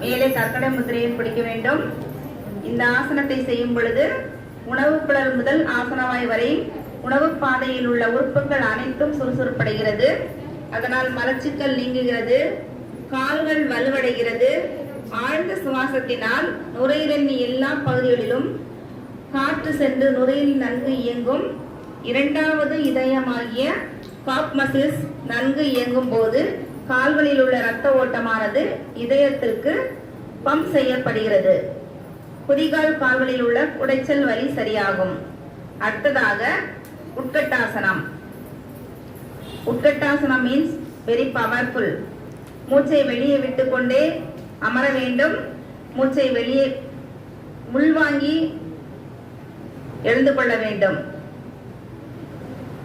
மேலே கற்கட முத்திரையை பிடிக்க வேண்டும். இந்த ஆசனத்தை செய்யும் பொழுது உணவு புலர் முதல் ஆசனவாய் வரை உணவு பாதையில் உள்ள உறுப்புகள் அனைத்தும் சுறுசுறுப்படைகிறது. அதனால் மலச்சிக்கல் நீங்குகிறது கால்கள் வலுவடைகிறது. ஆழ்ந்த சுவாசத்தினால் நுரையீரலின் எல்லா பகுதிகளிலும் காற்று சென்று நுரையில் நன்கு இயங்கும். இரண்டாவது இதயமாகிய காப் மசில்ஸ் நன்கு இயங்கும் போது கால்களில் உள்ள இரத்த ஓட்டமானது இதயத்திற்கு பம்ப் செய்யப்படுகிறது. குதிகால் கால்களில் உள்ள குடைச்சல் வலி சரியாகும். அடுத்ததாக உட்கட்டாசனம். உட்கட்டாசனம் மீன்ஸ் வெரி பவர்ஃபுல் மூச்சை வெளியே விட்டுக்கொண்டே அமர வேண்டும். மூச்சை வெளியே உள்வாங்கி எழுந்து கொள்ள வேண்டும்.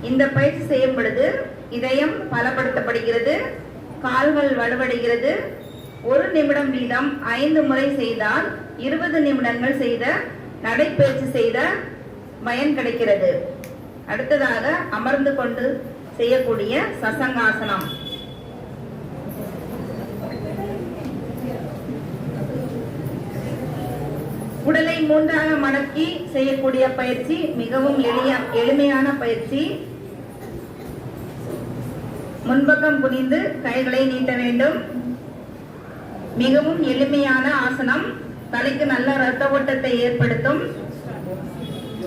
இந்த பயிற்சி செய்யும் பொழுது இதயம் பலப்படுத்தப்படுகிறது. கால்கள் வலுவடைகிறது. ஒரு நிமிடம் வீதம் ஐந்து முறை செய்தால் இருபது நிமிடங்கள் செய்த நடைப்பயிற்சி செய்த பயன் கிடைக்கிறது. அடுத்ததாக அமர்ந்து கொண்டு செய்யக்கூடிய சசங்காசனம். உடலை மூன்றாக மடக்கி செய்யக்கூடிய பயிற்சி மிகவும் எளிய எளிமையான பயிற்சி. முன்பக்கம் குனிந்து கைகளை நீட்ட வேண்டும். மிகவும் எளிமையான ஆசனம். தலைக்கு நல்ல ரத்த ஓட்டத்தை ஏற்படுத்தும்.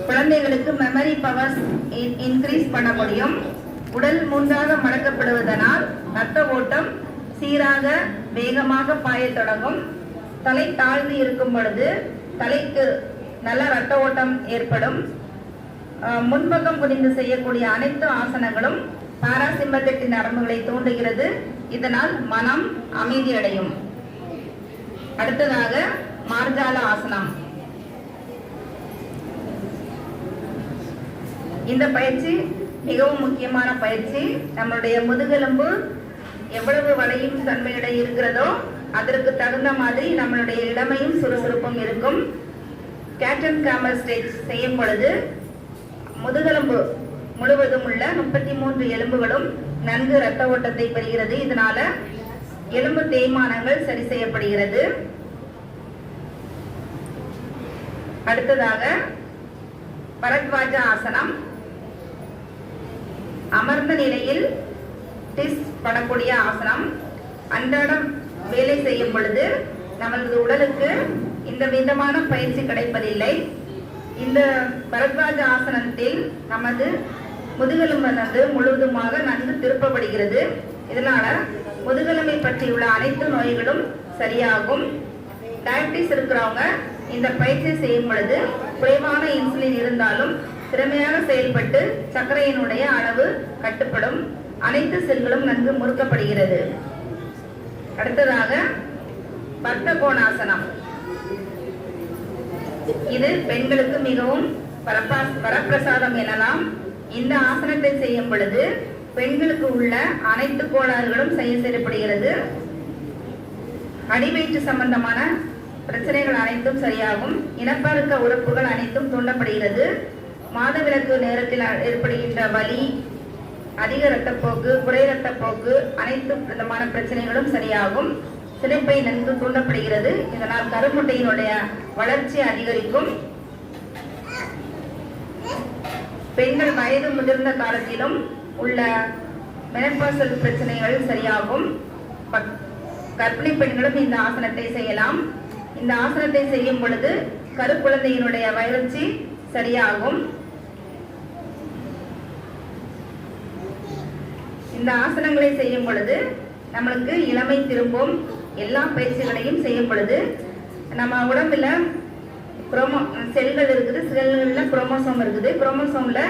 குழந்தைகளுக்கு மெமரி பவர்ஸ் இன்க்ரீஸ் பண்ண முடியும். உடல் மூன்றாக மடக்கப்படுவதனால் ரத்த ஓட்டம் சீராக வேகமாக பாயத் தொடங்கும். தலை தாழ்ந்து இருக்கும் பொழுது தலைக்கு நல்ல ரத்த ஓட்டம் ஏற்படும். முன்பக்கம் குனிந்து செய்யக்கூடிய அனைத்து ஆசனங்களும் பாராசிம்பத்தெட்டு நரம்புகளை தூண்டுகிறது. இதனால் மனம் அமைதியடையும். அடுத்ததாக மார்ஜால ஆசனம். இந்த பயிற்சி மிகவும் முக்கியமான பயிற்சி. நம்மளுடைய முதுகெலும்பு எவ்வளவு வளையும் தன்மையிட இருக்கிறதோ அதற்கு தகுந்த மாதிரி நம்மளுடைய இளமையும் சுறுசுறுப்பும் இருக்கும். கேட்டன் கேமல் ஸ்டேஜ் செய்யும் பொழுது முதுகெலும்பு முழுவதும் உள்ள முப்பத்தி மூன்று எலும்புகளும் நன்கு இரத்த ஓட்டத்தை பெறுகிறது. இதனால எலும்பு தேய்மானங்கள் சரி செய்யப்படுகிறது. அடுத்ததாக பரத்வாஜ ஆசனம். அமர்ந்த நிலையில் டிஸ் படக்கூடிய ஆசனம். அன்றாடம் வேலை செய்யும் பொழுது நமது உடலுக்கு இந்த விதமான பயிற்சி கிடைப்பதில்லை. இந்த பரத்வாஜ ஆசனத்தில் நமது முதுகெலும்பானது முழுவதுமாக நன்கு திருப்பப்படுகிறது. இதனால முதுகெலும்பை பற்றியுள்ள அனைத்து நோய்களும் சரியாகும். டயபிட்டிஸ் இருக்கிறவங்க இந்த பயிற்சி செய்யும் பொழுது குறைவான இன்சுலின் இருந்தாலும் திறமையாக செயல்பட்டு சர்க்கரையினுடைய அளவு கட்டுப்படும். அனைத்து செல்களும் நன்கு முறுக்கப்படுகிறது. அடுத்ததாக பக்த கோணாசனம் இது பெண்களுக்கு மிகவும் வரப்பிரசாதம் எனலாம். இந்த ஆசனத்தை செய்யும் பொழுது பெண்களுக்கு உள்ள அனைத்து கோளாறுகளும் செய்ய செய்யப்படுகிறது அடிவயிற்று சம்பந்தமான பிரச்சனைகள் அனைத்தும் சரியாகும். இனப்பெருக்க உறுப்புகள் அனைத்தும் தூண்டப்படுகிறது. மாதவிலக்கு நேரத்தில் ஏற்படுகின்ற வலி அதிக இரத்தப்போக்கு குறை இரத்தப்போக்கு அனைத்து விதமான பிரச்சனைகளும் சரியாகும். சினைப்பை நன்கு தூண்டப்படுகிறது. இதனால் கருமுட்டையினுடைய வளர்ச்சி அதிகரிக்கும். பெண்கள் வயது முதிர்ந்த காலத்திலும் உள்ள மெனப்பாசல் பிரச்சனைகள் சரியாகும். பக்- கர்ப்பிணி பெண்களும் இந்த ஆசனத்தை செய்யலாம். இந்த ஆசனத்தை செய்யும் பொழுது கருக்குழந்தையினுடைய வளர்ச்சி சரியாகும். இந்த ஆசனங்களை செய்யும் பொழுது நம்மளுக்கு இளமை திரும்பும். எல்லா பயிற்சிகளையும் செய்யும் பொழுது நம்ம உடம்புல குரோமோ செல்கள் இருக்குது செல்களில் குரோமோசோம் இருக்குது. குரோமோசோமில்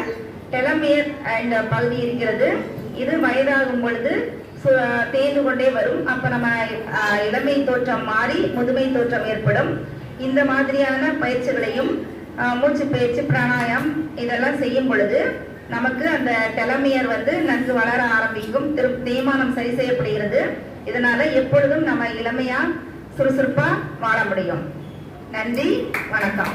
டெலமியர் அண்ட் பகுதி இருக்கிறது. இது வயதாகும் பொழுது சு- தேய்ந்து கொண்டே வரும். அப்போ நம்ம இளமை தோற்றம் மாறி முதுமை தோற்றம் ஏற்படும். இந்த மாதிரியான பயிற்சிகளையும் மூச்சு பயிற்சி பிராணாயம் இதெல்லாம் செய்யும் பொழுது நமக்கு அந்த டெலமியர் வந்து நன்கு வளர ஆரம்பிக்கும். திரு தேய்மானம் சரி செய்யப்படுகிறது. இதனால எப்பொழுதும் நம்ம இளமையா சுறுசுறுப்பா வாழ முடியும். நன்றி வணக்கம்